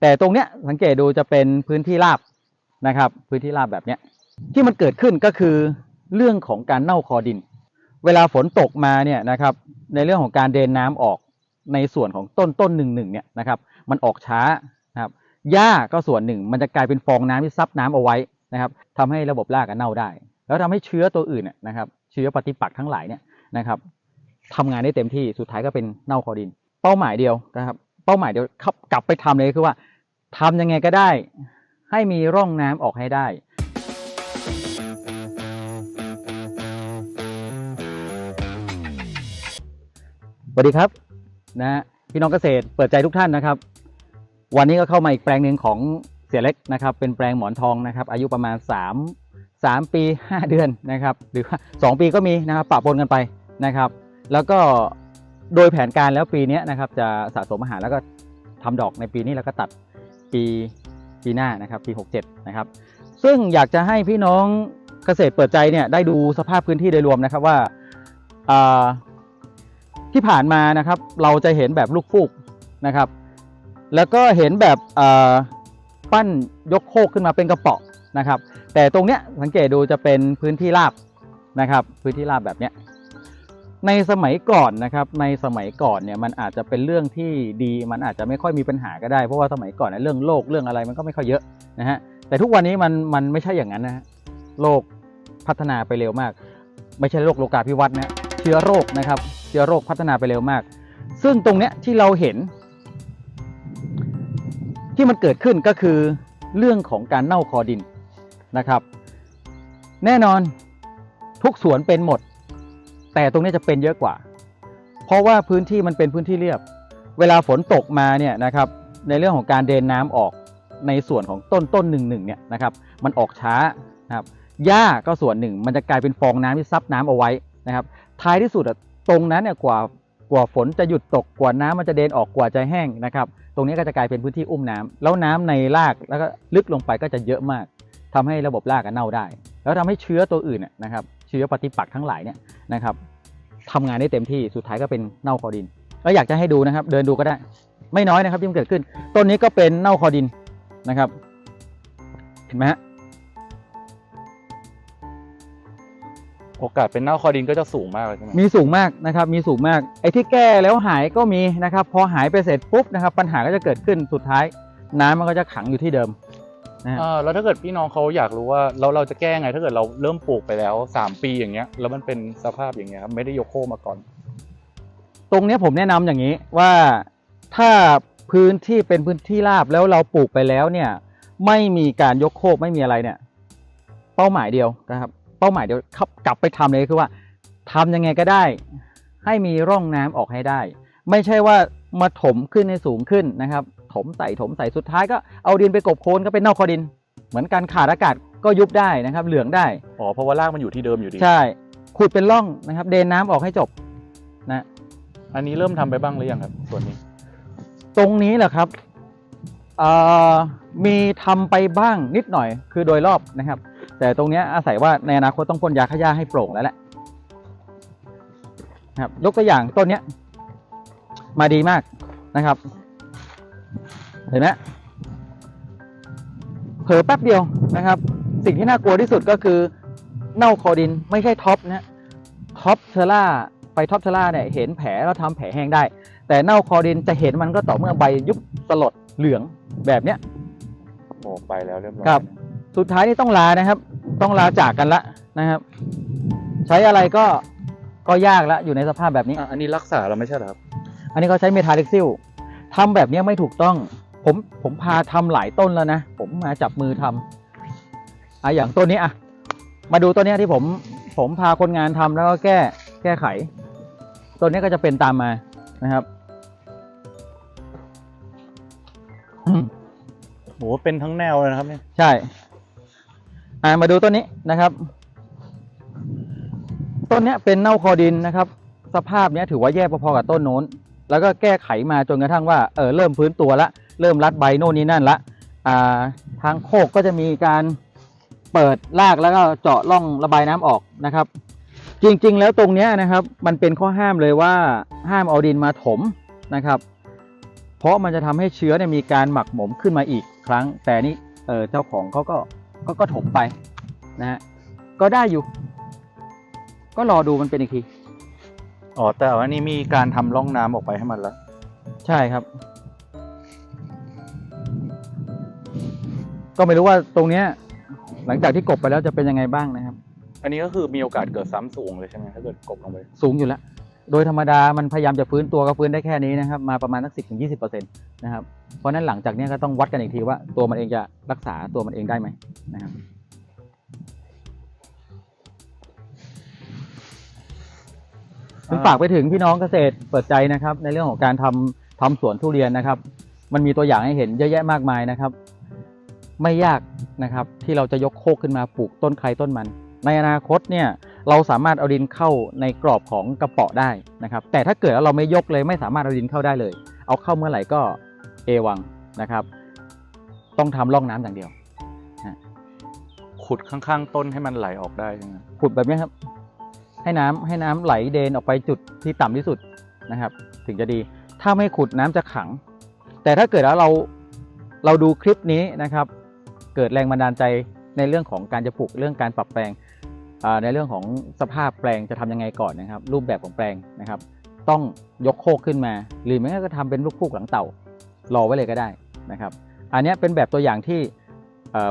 แต่ตรงเนี้ยสังเกตดูจะเป็นพื้นที่ราบนะครับ พื้นที่ราบแบบเนี้ยที่มันเกิดขึ้นก็คือเรื่องของการเน่าคอดิน เวลาฝนตกมาเนี่ยนะครับ ในเรื่องของการเดนน้ำออกในส่วนของต้นต้นหนึ่งหนึ่งเนี่ยนะครับ มันออกช้านะครับหญ้าก็ส่วนหนึ่ง มันจะกลายเป็นฟองน้ำที่ซับน้ำเอาไว้นะครับทำให้ระบบรากเน่าได้ แล้วทำให้เชื้อตัวอื่นเนี่ยนะครับ เชื้อปฏิปักษ์ทั้งหลายเนี่ยนะครับทำงานได้เต็มที่สุดท้ายก็เป็นเน่าคอดิน เป้าหมายเดียวนะครับ เป้าหมายเดียวกลับไปทำเลยคือว่า ทำยังไงก็ได้ ให้มีร่องน้ำออกให้ได้ สวัสดีครับนะพี่น้องเกษตรเปิดใจทุกท่านนะครับ วันนี้ก็เข้ามาอีกแปลงหนึ่งของเสียเล็กนะครับ เป็นแปลงหมอนทองนะครับ อายุประมาณ 3 3 ปี 5 เดือนนะครับ หรือว่า 2 ปีก็มีนะครับปะปนกันไปนะครับ แล้วก็โดยแผนการแล้วปีนี้นะครับ จะสะสมอาหารแล้วก็ทำดอกในปีนี้แล้วก็ตัด ปีปีหน้านะครับปี 67 นะครับ ซึ่งอยากจะให้พี่น้องเกษตรเปิดใจเนี่ยได้ดูสภาพพื้นที่โดยรวมนะครับว่าที่ผ่านมานะครับเราจะเห็นแบบลูกฟูกนะครับ แล้วก็เห็นแบบปั้นยกโคกขึ้นมาเป็นกระเป๋อนะครับ แต่ตรงเนี้ยสังเกตดูจะเป็นพื้นที่ราบนะครับ พื้นที่ราบแบบเนี้ย ในสมัยก่อนนะครับในสมัยก่อนเนี่ยมันอาจจะเป็นเรื่องที่ดีมันอาจจะไม่ค่อยมีปัญหาก็ได้ เพราะว่าสมัยก่อนเนี่ยเรื่องโรคเรื่องอะไรมันก็ไม่ค่อยเยอะนะฮะแต่ทุกวันนี้มันมันไม่ใช่อย่างนั้นนะฮะโลกพัฒนาไปเร็วมาก ไม่ใช่โรคโลกาภิวัตน์นะเชื้อโรคนะครับเชื้อโรคพัฒนาไปเร็วมาก ซึ่งตรงเนี้ยที่เราเห็น ที่มันเกิดขึ้นก็คือเรื่องของการเน่าคอดินนะครับ แน่นอนทุกสวนเป็นหมด แต่ตรงนี้จะเป็นเยอะกว่า เพราะว่าพื้นที่มันเป็นพื้นที่เรียบ เวลาฝนตกมาเนี่ยนะครับในเรื่องของการเดนน้ำออกในส่วนของต้นต้นหนึ่งหนึ่งเนี่ยนะครับมันออกช้านะครับหญ้าก็ส่วนหนึ่ง มันจะกลายเป็นฟองน้ำที่ซับน้ำเอาไว้นะครับท้ายที่สุดตรงนั้นเนี่ยกว่ากว่าฝนจะหยุดตกกว่าน้ำมันจะเดนออกกว่าจะแห้งนะครับตรงนี้ก็จะกลายเป็นพื้นที่อุ้มน้ำแล้วน้ำในรากแล้วก็ลึกลงไปก็จะเยอะมากทำให้ระบบรากเน่าได้ แล้วทำให้เชื้อตัวอื่นน่ะนะครับ ชื้อปฏิปักษ์ทั้งหลายเนี่ยนะครับทำงานได้เต็มที่สุดท้ายก็เป็นเน่าคอดินแล้วอยากจะให้ดูนะครับ เดินดูก็ได้ ไม่น้อยนะครับที่มันเกิดขึ้น ต้นนี้ก็เป็นเน่าคอดินนะครับ เห็นไหมฮะโอกาสเป็นเน่าคอดินก็จะสูงมากเลยใช่ไหมมีสูงมากนะครับ มีสูงมาก ไอ้ที่แก้แล้วหายก็มีนะครับ พอหายไปเสร็จปุ๊บนะครับ ปัญหาก็จะเกิดขึ้น สุดท้าย น้ำมันก็จะขังอยู่ที่เดิม นะฮะอ่าแล้วถ้าเกิดพี่น้องเขาอยากรู้ว่าเราเราจะแก้ไง ถ้าเกิดเราเริ่มปลูกไปแล้ว 3 ปีอย่างเงี้ยแล้วมันเป็นสภาพอย่างเงี้ยครับไม่ได้ยกโค้มาก่อน ตรงเนี้ยผมแนะนำอย่างนี้ว่าถ้าพื้นที่เป็นพื้นที่ราบแล้วเราปลูกไปแล้วเนี่ย ไม่มีการยกโคกไม่มีอะไรเนี่ย เป้าหมายเดียวนะครับ เป้าหมายเดียวครับกลับไปทำเลยคือว่าทำยังไงก็ได้ ให้มีร่องน้ำออกให้ได้ ไม่ใช่ว่ามาถมขึ้นให้สูงขึ้นนะครับ มใส่ถมใส่สุดท้ายก็เอาดินไปกบโคลนก็เป็นนอกคอดิน เหมือนการขาดอากาศก็ยุบได้นะครับ เหลืองได้ อ๋อเพราะว่ารากมันอยู่ที่เดิมอยู่ดี ใช่ขุดเป็นร่องนะครับ เดนน้ำออกให้จบนะอันนี้เริ่มทำไปบ้างหรือยังครับ ส่วนนี้ ตรงนี้แหละครับเอ่อมีทำไปบ้างนิดหน่อยคือโดยรอบนะครับ แต่ตรงเนี้ยอาศัยว่าในอนาคตต้องพ่นยาฆ่าหญ้าให้โปร่งแล้วแหละนะครับยกตัวอย่างต้นเนี้ยมาดีมากนะครับ เห็นไหมเผลอแป๊บเดียวนะครับ สิ่งที่น่ากลัวที่สุดก็คือเน่าคอดินไม่ใช่ท็อปนะท็อปเชล่าไปท็อปเชล่าเนี่ยเห็นแผลแล้วทำแผลแห้งได้ แต่เน่าคอดินจะเห็นมันก็ต่อเมื่อใบยุบสลดเหลืองแบบเนี้ยโอ้ไปแล้วเรียบร้อยครับ สุดท้ายนี่ต้องลานะครับ ต้องลาจากกันละนะครับ ใช้อะไรก็ก็ยากละอยู่ในสภาพแบบนี้อะอันนี้รักษาเราไม่ใช่เหรอครับ อันนี้เขาใช้เมทาเล็กซิลทำแบบนี้ไม่ถูกต้อง ผมผมพาทำหลายต้นแล้วนะ ผมมาจับมือทำอะอย่างต้นนี้อะ มาดูต้นนี้ที่ผมผมพาคนงานทำแล้วก็แก้แก้ไข ต้นนี้ก็จะเป็นตามมานะครับอืมโหเป็นทั้งแนวเลยนะครับเนี่ยใช่ อ่ามาดูต้นนี้นะครับ ต้นเนี้ยเป็นเน่าคอดินนะครับ สภาพเนี้ยถือว่าแย่พอๆกับต้นโน้น แล้วก็แก้ไขมาจนกระทั่งว่าเออเริ่มพื้นตัวละ เริ่มรัดใบโน่นนี่นั่นละอ่าทางโคกก็จะมีการเปิดรากแล้วก็เจาะร่องระบายน้ำออกนะครับ จริงๆ แล้วตรงเนี้ยนะครับ มันเป็นข้อห้ามเลยว่าห้ามเอาดินมาถมนะครับ เพราะมันจะทำให้เชื้อเนี่ยมีการหมักหมมขึ้นมาอีกครั้ง แต่นี่เออเจ้าของเขาก็ก็ก็ถมไปนะฮะก็ได้อยู่ ก็รอดูมันเป็นอีกทีอ๋อแต่ว่านี่มีการทำร่องน้ำออกไปให้มันแล้ว ใช่ครับ ก็ไม่รู้ว่าตรงเนี้ยหลังจากที่กบไปแล้วจะเป็นยังไงบ้างนะครับ อันนี้ก็คือมีโอกาสเกิดซ้ำสูงเลยใช่ไหมถ้าเกิดกบลงไป สูงอยู่แล้ว โดยธรรมดามันพยายามจะฟื้นตัวก็ฟื้นได้แค่นี้นะครับ มาประมาณสักสิบถึงยี่สิบเปอร์เซ็นต์นะครับ เพราะฉะนั้นหลังจากเนี้ยก็ต้องวัดกันอีกทีว่าตัวมันเองจะรักษาตัวมันเองได้ไหมนะครับ ถึงฝากไปถึงพี่น้องเกษตรเปิดใจนะครับ ในเรื่องของการทำทำสวนทุเรียนนะครับ มันมีตัวอย่างให้เห็นเยอะแยะมากมายนะครับ ไม่ยากนะครับที่เราจะยกโคกขึ้นมาปลูกต้นใครต้นมัน ในอนาคตเนี่ยเราสามารถเอาดินเข้าในกรอบของกระเปาะได้นะครับแต่ถ้าเกิดว่าเราไม่ยกเลยไม่สามารถเอาดินเข้าได้เลย เอาเข้าเมื่อไหร่ก็เอวังนะครับ ต้องทำร่องน้ำอย่างเดียว ขุดข้างๆ ต้นให้มันไหลออกได้ใช่ไหมขุดแบบนี้ครับ ให้น้ำให้น้ำไหลเดนออกไปจุดที่ต่ำที่สุดนะครับ ถึงจะดี ถ้าไม่ขุดน้ำจะขัง แต่ถ้าเกิดว่าเราเราดูคลิปนี้นะครับ เกิดแรงบันดาลใจในเรื่องของการจะปลูกเรื่องการปรับแปลงในเรื่องของสภาพแปลงจะทำยังไงก่อนนะครับ รูปแบบของแปลงนะครับ ต้องยกโคกขึ้นมา หรือไม่งั้นก็ทำเป็นลูกพูกหลังเต่ารอไว้เลยก็ได้นะครับ อันนี้เป็นแบบตัวอย่างที่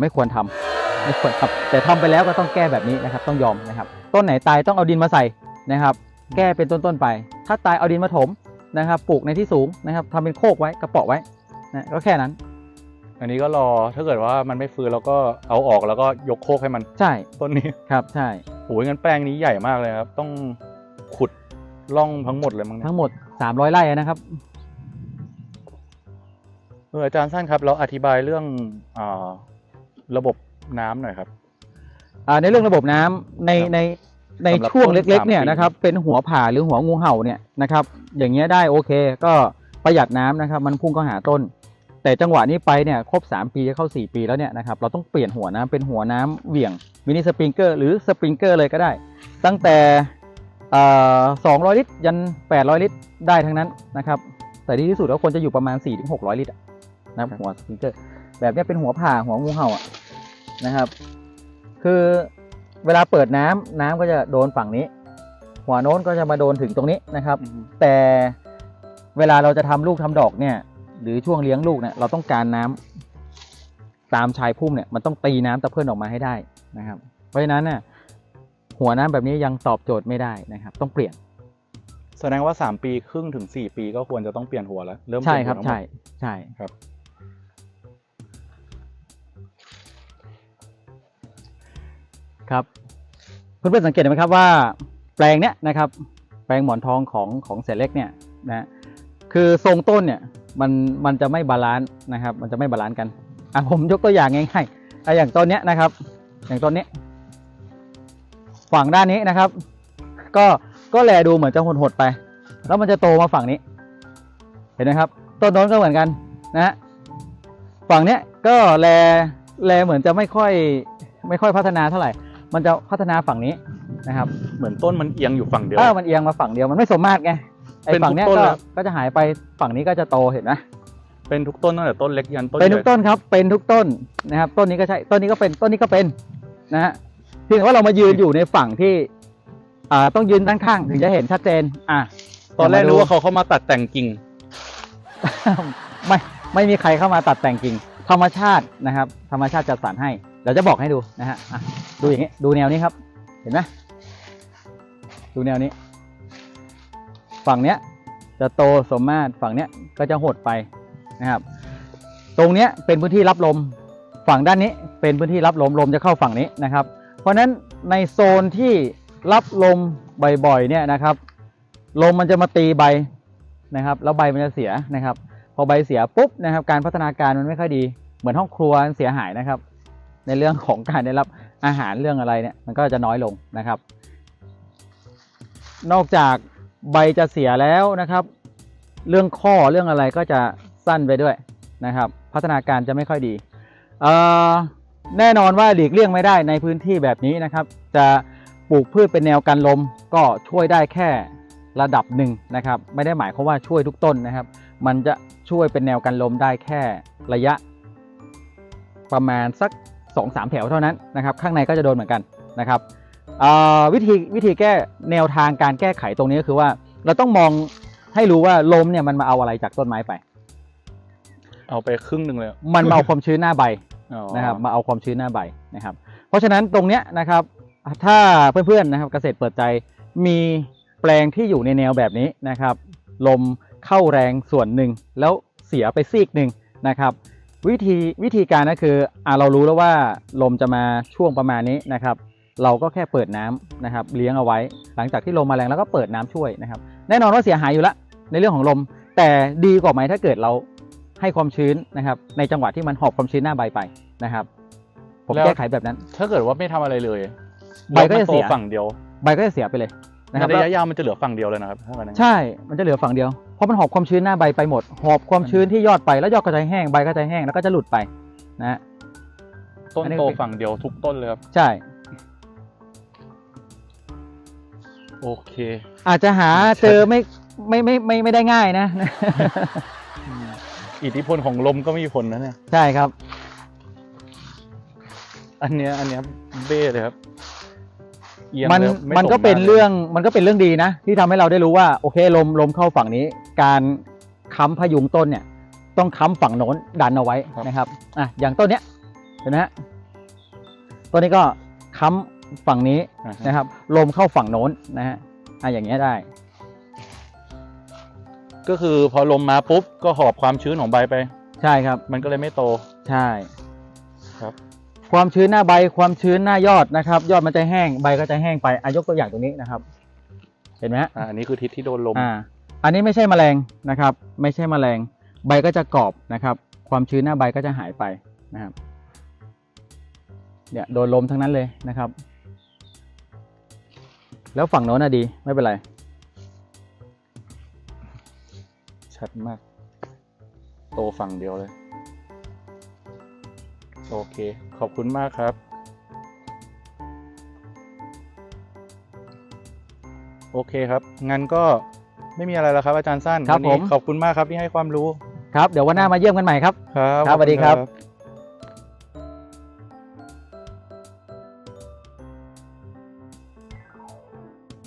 ไม่ควรทำไม่ควรทำแต่ทำไปแล้วก็ต้องแก้แบบนี้นะครับ ต้องยอมนะครับ ต้นไหนตายต้องเอาดินมาใส่นะครับ แก้เป็นต้นๆไป ถ้าตายเอาดินมาถมนะครับ ปลูกในที่สูงนะครับทำเป็นโคกไว้กระเปาะไว้นะก็แค่นั้น อันนี้ก็รอถ้าเกิดว่ามันไม่ฟื้นเราก็เอาออกแล้วก็ยกโคกให้มันใช่ต้นนี้ครับใช่โอ้ยงั้นแปลงนี้ใหญ่มากเลยครับ ต้องขุดร่องทั้งหมดเลยมั้งเนี่ยทั้งหมด 300ไร่นะครับเอออาจารย์สั้นครับ เราอธิบายเรื่องอาระบบน้ำหน่อยครับ อ่าในเรื่องระบบน้ำในครับในในสำหรับช่วงต้นเล็กสามๆเนี่ยปี นะครับ เป็นหัวผ่าหรือหัวงูเห่าเนี่ยนะครับ อย่างเงี้ยได้โอเค ก็ประหยัดน้ำนะครับ มันพุ่งเข้าหาต้น แต่จังหวะนี้ไปเนี่ยครบ 3 ปีจะเข้า 4 ปีแล้วเนี่ยนะครับเราต้องเปลี่ยนหัวน้ำเป็นหัวน้ำเหวี่ยงมินิสปริงเกอร์หรือสปริงเกอร์เลยก็ได้ ตั้งแต่เอ่อ200 ลิตร ยัน 800 ลิตรได้ทั้งนั้นนะครับแต่ดีที่สุดแล้วควรจะอยู่ประมาณ 4-600 ลิตรอะนะครับหัวสปริงเกอร์แบบเนี้ยเป็นหัวผ่าหัวงูเห่าอะนะครับ คือเวลาเปิดน้ำน้ำก็จะโดนฝั่งนี้ หัวโน้นก็จะมาโดนถึงตรงนี้นะครับ แต่เวลาเราจะทำลูกทำดอกเนี่ย หรือช่วงเลี้ยงลูกเนี่ยเราต้องการน้ำตามชายพุ่มเนี่ยมันต้องตีน้ำตะเพื่อนออกมาให้ได้นะครับ เพราะฉะนั้นน่ะหัวน้ำแบบนี้ยังตอบโจทย์ไม่ได้นะครับ ต้องเปลี่ยน แสดงว่า 3 ปีครึ่งถึง 4 ปีก็ควรจะต้องเปลี่ยนหัวแล้ว เริ่มใช่เปลี่ยนครับหัวทั้งหมใช่ดใช่ครับ ครับเพื่อนๆสังเกตเห็นไหมครับว่า แปลงเนี้ยนะครับ แปลงหมอนทองของของเสยเล็กเนี่ยนะคือทรงต้นเนี่ย มันมันจะไม่บาลานซ์นะครับ มันจะไม่บาลานซ์กันอะผมยกตัวอย่างง่ายๆอะอย่างต้นเนี้ยนะครับ อย่างต้นเนี้ยฝั่งด้านนี้นะครับ ก็ก็แลดูเหมือนจะหดๆไป แล้วมันจะโตมาฝั่งนี้ เห็นไหมครับ ต้นโน้นก็เหมือนกันนะฮะฝั่งเนี้ยก็แลแลเหมือนจะไม่ค่อยไม่ค่อยพัฒนาเท่าไหร่ มันจะพัฒนาฝั่งนี้นะครับ เหมือนต้นมันเอียงอยู่ฝั่งเดียว เออมันเอียงมาฝั่งเดียว มันไม่สมมาตรไง ไอ้เป็นฝั่งเนี้ยทุกต้นก็เลยก็จะหายไปฝั่งนี้ก็จะโตเห็นไหมเป็นทุกต้นตั้งแต่ต้นเล็กยันต้นเป็นใหทุญ่กต้นครับเป็นทุกต้นนะครับ ต้นนี้ก็ใช่ต้นนี้ก็เป็นต้นนี้ก็เป็นนะฮะเพียงแต่ว่าเรามายืนอยู่ในฝั่งที่อ่าต้องยืนด้านข้างถึงจะเห็นชัดเจน อะ ตอนแรกเดี๋ยวมาดูรู้ว่าเขาเข้ามาตัดแต่งกิ่ง ไม่ไม่มีใครเข้ามาตัดแต่งกิ่งธรรมชาตินะครับ ธรรมชาติจัดสรรให้เดี๋ยวจะบอกให้ดูนะฮะอะดูอย่างนี้ดูแนวนี้ครับ เห็นไหมดูแนวนี้ ฝั่งเนี้ยจะโตสมมาตรฝั่งเนี้ยก็จะหดไปนะครับ ตรงเนี้ยเป็นพื้นที่รับลม ฝั่งด้านนี้เป็นพื้นที่รับลมลมจะเข้าฝั่งนี้นะครับ เพราะฉะนั้นในโซนที่รับลมบ่อยๆเนี่ยนะครับ ลมมันจะมาตีใบนะครับ แล้วใบมันจะเสียนะครับ พอใบเสียปุ๊บนะครับ การพัฒนาการมันไม่ค่อยดี เหมือนห้องครัวเสียหายนะครับ ในเรื่องของการได้รับอาหารเรื่องอะไรเนี่ยมันก็จะน้อยลงนะครับ นอกจาก ใบจะเสียแล้วนะครับ เรื่องข้อเรื่องอะไรก็จะสั้นไปด้วยนะครับ พัฒนาการจะไม่ค่อยดี แน่นอนว่าหลีกเลี่ยงไม่ได้ในพื้นที่แบบนี้นะครับ จะปลูกพืชเป็นแนวกันลมก็ช่วยได้แค่ระดับหนึ่งนะครับ ไม่ได้หมายความว่าช่วยทุกต้นนะครับ มันจะช่วยเป็นแนวกันลมได้แค่ระยะ ประมาณสัก2อสามแถวเท่านั้นนะครับ ข้างในก็จะโดนเหมือนกันนะครับ วิธีวิธีแก้แนวทางการแก้ไขตรงนี้ก็คือว่า เราต้องมองให้รู้ว่าลมเนี่ยมันมาเอาอะไรจากต้นไม้ไป เอาไปครึ่งหนึ่งเลย มันมาเอาความชื้นหน้าใบอ๋อนะครับมาเอาความชื้นหน้าใบนะครับ เพราะฉะนั้นตรงเนี้ยนะครับ ถ้าเพื่อนๆนะครับเกษตรเปิดใจมีแปลงที่อยู่ในแนวแบบนี้นะครับ ลมเข้าแรงส่วนหนึ่งแล้วเสียไปซีกหนึ่งนะครับ วิธีวิธีการก็คืออ่าเรารู้แล้วว่าลมจะมาช่วงประมาณนี้นะครับ เราก็แค่เปิดน้ำนะครับเลี้ยงเอาไว้ หลังจากที่ลมมาแรงแล้วก็เปิดน้ำช่วยนะครับ แน่นอนว่าเสียหายอยู่แล้วในเรื่องของลม แต่ดีกว่าไหมถ้าเกิดเราให้ความชื้นนะครับ ในจังหวะที่มันหอบความชื้นหน้าใบไปนะครับ ผมแก้ไขแบบนั้น ถ้าเกิดว่าไม่ทำอะไรเลยใบก็จะแล้วมันโตเสียฝั่งเดียว ใบก็จะเสียไปเลยนะครับในระยะยาวมันจะเหลือฝั่งเดียวเลยนะครับถ้ามันนั้นใช่ มันจะเหลือฝั่งเดียว เพราะมันหอบความชื้นหน้าใบไปหมด หอบความชื้นที่ยอดไป แล้วยอดก็จะแห้ง ใบก็จะแห้ง แล้วก็จะหลุดไปนะฮะต้นอันนี้โตก็เป็นฝั่งเดียวทุกต้นเลยครับ ใช่ โอเค อาจจะหาเจอไม่ไม่ไม่ไม่ไม่ได้ง่ายนะ อิทธิพลของลมก็มีผลนะเนี่ย ใช่ครับ อันเนี้ยอันเนี้ยเบ้เลยครับเอียงมันเลยไมันก็ตเป็นหาลยเรื่องมันก็เป็นเรื่องดีนะ ที่ทำให้เราได้รู้ว่า โอเคลมลมเข้าฝั่งนี้ การค้ำพยุงต้นเนี่ย ต้องค้ำฝั่งโน้นดันเอาไว้นะครับอะอย่างต้นเนี้ยเห็นไหมฮะต้นนี้ก็ค้ำ ฝั่งนี้อ่าฮะ นะครับ ลมเข้าฝั่งโน้นนะฮะอะอย่างเงี้ยได้ ก็คือพอลมมาปุ๊บก็หอบความชื้นของใบไป ใช่ครับ มันก็เลยไม่โต ใช่ครับ ความชื้นหน้าใบความชื้นหน้ายอดนะครับ ยอดมันจะแห้งใบก็จะแห้งไปอายกตัวอย่างตรงนี้นะครับ เห็นไหมฮะอ่าอันนี้คือทิศที่โดนลม อ่า อันนี้ไม่ใช่แมลงนะครับ ไม่ใช่แมลง ใบก็จะกรอบนะครับ ความชื้นหน้าใบก็จะหายไปนะครับ เนี่ยโดนลมทั้งนั้นเลยนะครับ แล้วฝั่งโน้นน่ะดี ไม่เป็นไร ชัดมาก โตฝั่งเดียวเลย โอเค ขอบคุณมากครับ โอเคครับ งั้นก็ไม่มีอะไรแล้วครับอาจารย์สั้นครับวันนี้ผมขอบคุณมากครับที่ให้ความรู้ ครับ เดี๋ยววันหน้ามาเยี่ยมกันใหม่ครับ ครับครับขอณสวัสดีครับครับ